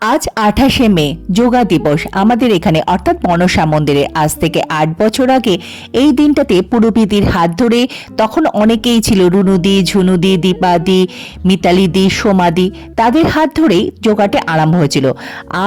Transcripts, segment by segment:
আজ আঠাশে মে, যোগা দিবস। আমাদের এখানে অর্থাৎ মনসা মন্দিরে আজ থেকে আট বছর আগে এই দিনটাতে পুরোপিতির হাত ধরে তখন অনেকেই ছিল রুনুদি ঝুনুদি দীপাদি মিতালিদি সোমাদি তাদের হাত ধরেই যোগাটা আরম্ভ হয়েছিল।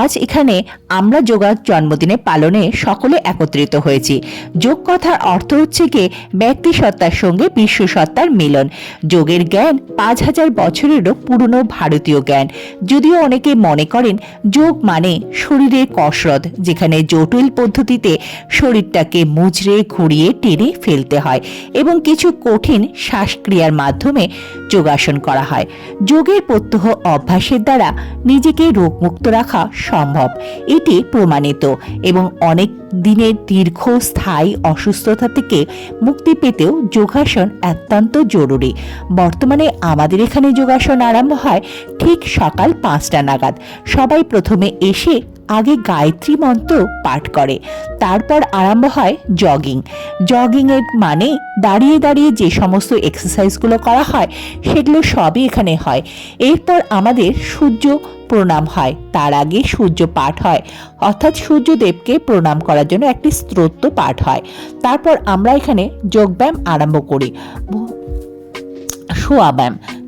আজ এখানে আমরা যোগার জন্মদিনে পালনে সকলে একত্রিত হয়েছি। যোগ কথার অর্থ হচ্ছে কি? ব্যক্তি সত্তার সঙ্গে বিশ্ব সত্তার মিলন। যোগের জ্ঞান পাঁচ হাজার বছরেরও পুরনো ভারতীয় জ্ঞান। যদিও অনেকে মনে করেন যোগ মানে শরীরের কসরত, যেখানে জটিল পদ্ধতিতে শরীরটাকে মুচড়ে, ঘুরিয়ে, টেনে ফেলতে হয় এবং কিছু কঠিন শ্বাসক্রিয়ার মাধ্যমে যোগাসন করা হয়। যোগের প্রত্যহ অভ্যাসের দ্বারা নিজেকে রোগমুক্ত রাখা সম্ভব। এটি প্রমাণিত এবং অনেক দিনের দীর্ঘ, স্থায়ী অসুস্থতা থেকে মুক্তি পেতেও যোগাসন অত্যন্ত জরুরি। বর্তমানে আমাদের এখানে যোগাসন আরম্ভ হয় ঠিক সকাল পাঁচটা নাগাদ। সবাই প্রথমে এসে আগে গায়ত্রী মন্ত্র পাঠ করে, তারপর আরম্ভ হয় জগিং জগিং এর মানে দাঁড়িয়ে দাঁড়িয়ে যে সমস্ত এক্সারসাইজগুলো করা হয়, সেগুলো সবই এখানে হয়। এরপর আমাদের সূর্য প্রণাম হয়, তার আগে সূর্য পাঠ হয়। অর্থাৎ সূর্যদেবকে প্রণাম করার জন্য একটি স্তোত্র পাঠ হয়। তারপর আমরা এখানে যোগব্যায়াম আরম্ভ করি। ভু-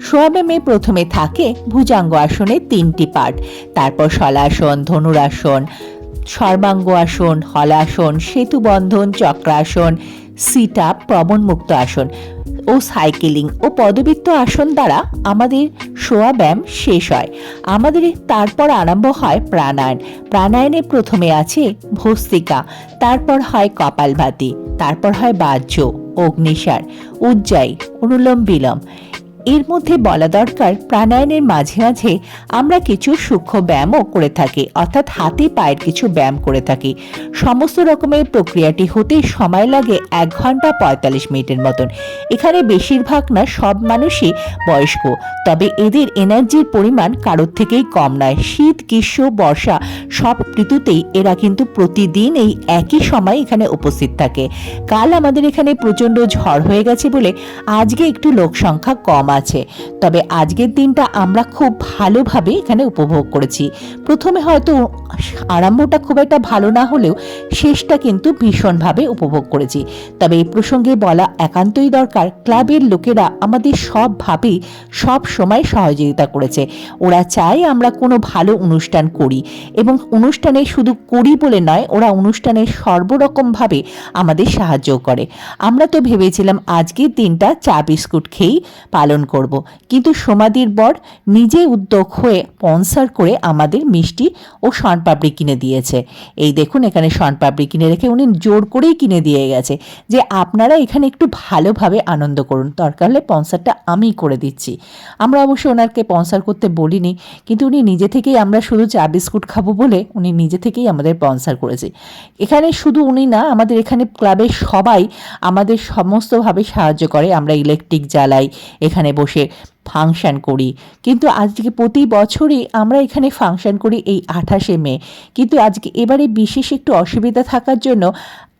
শোয়াব্যায়াম প্রথমে থাকে ভুজাঙ্গ আসনের তিনটি পার্ট তারপর শলাসন ধনুরাসন সর্বাঙ্গ আসন হলাসন সেতুবন্ধন চক্রাসন সিট আপ প্রবণমুক্ত আসন ও সাইকেলিং ও পদবৃত্ত আসন দ্বারা আমাদের শোয়া ব্যায়াম শেষ হয়। আমাদের তারপর আরম্ভ হয় প্রাণায়ান প্রাণায়ানে প্রথমে আছে ভস্তিকা, তারপর হয় কপালভাতি, তারপর হয় বাহ্য, অগ্নিসার উজ্জাই অনুলোম বিলোম। এর মধ্যে বলা দরকার, প্রাণায়ামের মাঝে মাঝে আমরা কিছু সূক্ষ্ম ব্যায়ামও করে থাকি, অর্থাৎ হাতে পায়ের কিছু ব্যায়াম করে থাকি। সমস্ত রকমের প্রক্রিয়াটি হতে সময় লাগে এক ঘণ্টা পঁয়তাল্লিশ মিনিটের মতন। এখানে বেশিরভাগ না, সব মানুষই বয়স্ক। তবে এদের এনার্জির পরিমাণ কারোর থেকেই কম নয়। শীত, গ্রীষ্ম, বর্ষা সব ঋতুতেই এরা কিন্তু প্রতিদিন এই একই সময় এখানে উপস্থিত থাকে। কাল আমাদের এখানে প্রচণ্ড ঝড় হয়ে গেছে বলে আজকে একটু লোক সংখ্যা কম আছে। তবে আজকের দিনটা আমরা খুব ভালোভাবে এখানে উপভোগ করেছি। প্রথমে হয়তো আরম্ভটা খুব একটা ভালো না হলেও শেষটা কিন্তু ভীষণভাবে উপভোগ করেছি। তবে এই প্রসঙ্গে বলা একান্তই দরকার, ক্লাবের লোকেরা আমাদের সবভাবেই সব সময় সহযোগিতা করেছে। ওরা চায় আমরা কোনো ভালো অনুষ্ঠান করি এবং অনুষ্ঠানে শুধু করি বলে নয়, ওরা অনুষ্ঠানে সর্বরকমভাবে আমাদের সাহায্য করে। আমরা তো ভেবেছিলাম আজকের দিনটা চা বিস্কুট খেয়েই পালন করব। কিন্তু সমাধির বর নিজে উদ্যোগ হয়ে স্পন্সার করে আমাদের মিষ্টি ও শনপাপড়ি কিনে দিয়েছে। এই দেখুন, এখানে শনপাপড়ি কিনে রেখে উনি জোর করেই কিনে দিয়ে গেছে। যে আপনারা এখানে একটু ভালোভাবে আনন্দ করুন, দরকার হলে স্পন্সারটা আমি করে দিচ্ছি। আমরা অবশ্য ওনাকে স্পন্সার করতে বলিনি, কিন্তু উনি নিজে থেকেই আমরা শুধু চা বিস্কুট খাব বলে উনি নিজে থেকেই আমাদের স্পন্সার করেছে। এখানে শুধু উনি না, আমাদের এখানে ক্লাবের সবাই আমাদের সমস্তভাবে সাহায্য করে। আমরা ইলেকট্রিক জ্বালাই এখানে বসে। ফাংশন করি। কিন্তু আজকে প্রতি বছরই আমরা এখানে ফাংশন করি এই আঠাশে মে। কিন্তু আজকে এবারে বিশেষ একটু অসুবিধা থাকার জন্য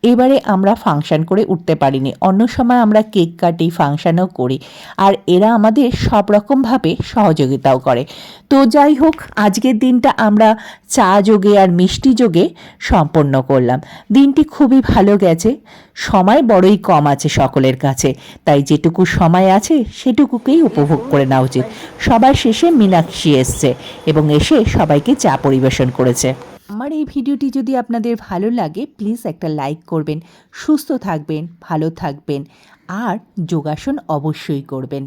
এবারে আমরা ফাংশন করে উঠতে পারিনি। অন্য সময় আমরা কেক কাটি, ফাংশনও করি। আর এরা আমাদের সব রকমভাবে সহযোগিতাও করে। তো যাই হোক, আজকের দিনটা আমরা চা যোগে আর মিষ্টি যোগে সম্পন্ন করলাম। দিনটি খুবই ভালো গেছে। সময় বড়ই কম আছে সকলের কাছে। তাই যেটুকু সময় আছে, সেটুকুকেই উপভোগ করে নেওয়া উচিত। সবার শেষে মীনাক্ষী এসছে এবং এসে সবাইকে চা পরিবেশন করেছে। আমার এই ভিডিওটি যদি আপনাদের ভালো লাগে প্লিজ একটা লাইক করবেন। সুস্থ থাকবেন, ভালো থাকবেন। আর যোগাসন অবশ্যই করবেন।